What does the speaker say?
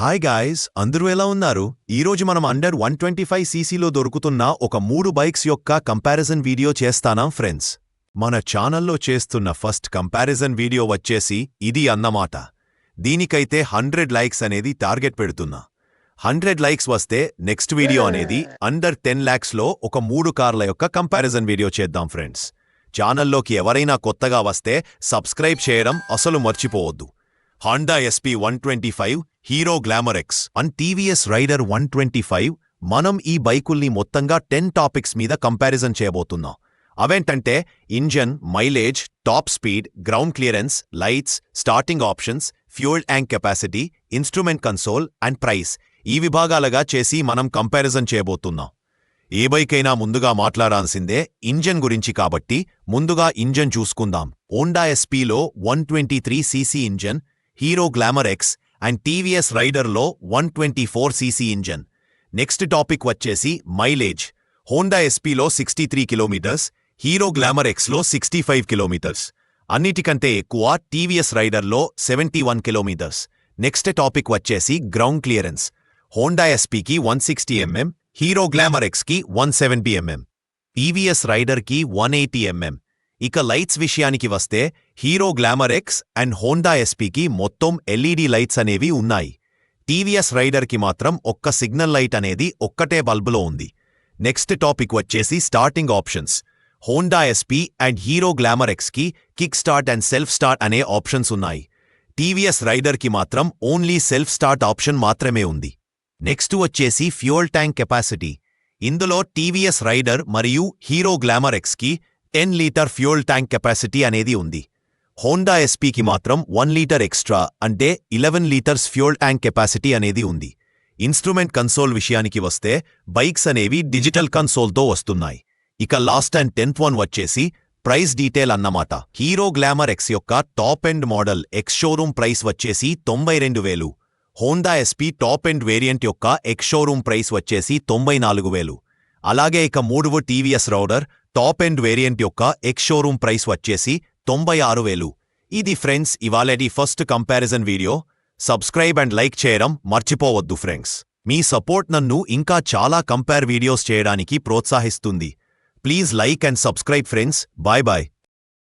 Hi guys అందరూ ఎలా ఉన్నారు? ఈరోజు మనం అండర్ వన్ ట్వంటీ ఫైవ్ సీసీలో దొరుకుతున్న ఒక మూడు బైక్స్ యొక్క కంపారిజన్ వీడియో చేస్తానాం ఫ్రెండ్స్. మన ఛానల్లో చేస్తున్న ఫస్ట్ కంపారిజన్ వీడియో వచ్చేసి ఇది అన్నమాట. దీనికైతే హండ్రెడ్ లైక్స్ అనేది టార్గెట్ పెడుతున్నా. హండ్రెడ్ లైక్స్ వస్తే నెక్స్ట్ వీడియో అనేది అండర్ టెన్ ల్యాక్స్లో ఒక మూడు కార్ల యొక్క కంపారిజన్ వీడియో చేద్దాం ఫ్రెండ్స్. ఛానల్లోకి ఎవరైనా కొత్తగా వస్తే సబ్స్క్రైబ్ చేయడం అసలు మర్చిపోవద్దు. Honda SP one twenty five Hero Glamour X and TVS Raider one twenty five మనం ఈ బైకుల్ని మొత్తంగా టెన్ టాపిక్స్ మీద కంపారిజన్ చేయబోతున్నాం అవేంటంటే engine mileage top speed ground clearance lights starting options fuel tank capacity instrument console and price ఈ విభాగాలుగా చేసి మనం కంపారిజన్ చేయబోతున్నాం ఏ బైకైనా ముందుగా మాట్లాడాల్సిందే ఇంజన్ గురించి కాబట్టి ముందుగా ఇంజన్ చూసుకుందాం Honda ఎస్పీలో one twenty three CC engine Hero Glamour X and TVS రైడర్లో one twenty four CC engine next topic వచ్చేసి mileage Honda ఎస్పీలో sixty three kilometres Hero Glamour ఎక్స్లో సిక్స్టీ ఫైవ్ కిలోమీటర్స్ అన్నిటికంటే ఎక్కువ TVS రైడర్లో seventy one kilometres next topic వచ్చేసి ground clearance Honda ఎస్పీకి one sixty MM hero Glamour ఎక్స్కి one seventy MM TVS రైడర్కి one eighty MM ఇక lights విషయానికి వస్తే Hero Glamour X and Honda ఎస్పీకి మొత్తం ఎల్ఈడి లైట్స్ అనేవి ఉన్నాయి. టీవీఎస్ రైడర్కి మాత్రం ఒక్క సిగ్నల్ లైట్ అనేది ఒక్కటే బల్బులో ఉంది. నెక్స్ట్ టాపిక్ వచ్చేసి starting options. Honda SP and Hero Glamour ఎక్స్కి kick start and self start అనే ఆప్షన్స్ ఉన్నాయి. టీవీఎస్ రైడర్కి మాత్రం ఓన్లీ సెల్ఫ్ స్టార్ట్ ఆప్షన్ మాత్రమే ఉంది. నెక్స్ట్ వచ్చేసి ఫ్యూయల్ ట్యాంక్ కెపాసిటీ. ఇందులో టీవీఎస్ రైడర్ మరియు hero Glamour ఎక్స్కి ten litre fuel tank capacity అనేది ఉంది. హోండా ఎస్పీకి మాత్రం వన్ లీటర్ ఎక్స్ట్రా అంటే eleven litres fuel tank capacity అనేది ఉంది. ఇన్స్ట్రుమెంట్ కన్సోల్ విషయానికి వస్తే బైక్స్ అనేవి డిజిటల్ కన్సోల్తో వస్తున్నాయి. ఇక లాస్ట్ అండ్ టెన్త్ వన్ వచ్చేసి ప్రైస్ డీటెయిల్ అన్నమాట. హీరో గ్లామర్ ఎక్స్ యొక్క top end model ex showroom price వచ్చేసి తొంభై రెండు వేలు. Honda SP top end variant యొక్క ఎక్స్ షోరూమ్ ప్రైస్ వచ్చేసి తొంభై నాలుగు వేలు. అలాగే ఇక మూడవ TVS Raider top end variant యొక్క ఎక్స్ షోరూమ్ ప్రైస్ వచ్చేసి తొంభై ఆరు వేలు. ఇది friends ఇవాళటి first comparison video. Subscribe and like చేయడం మర్చిపోవద్దు ఫ్రెండ్స్. మీ సపోర్ట్ నన్ను ఇంకా చాలా కంపేర్ వీడియోస్ చేయడానికి ప్రోత్సహిస్తుంది. Please like and subscribe friends. Bye bye.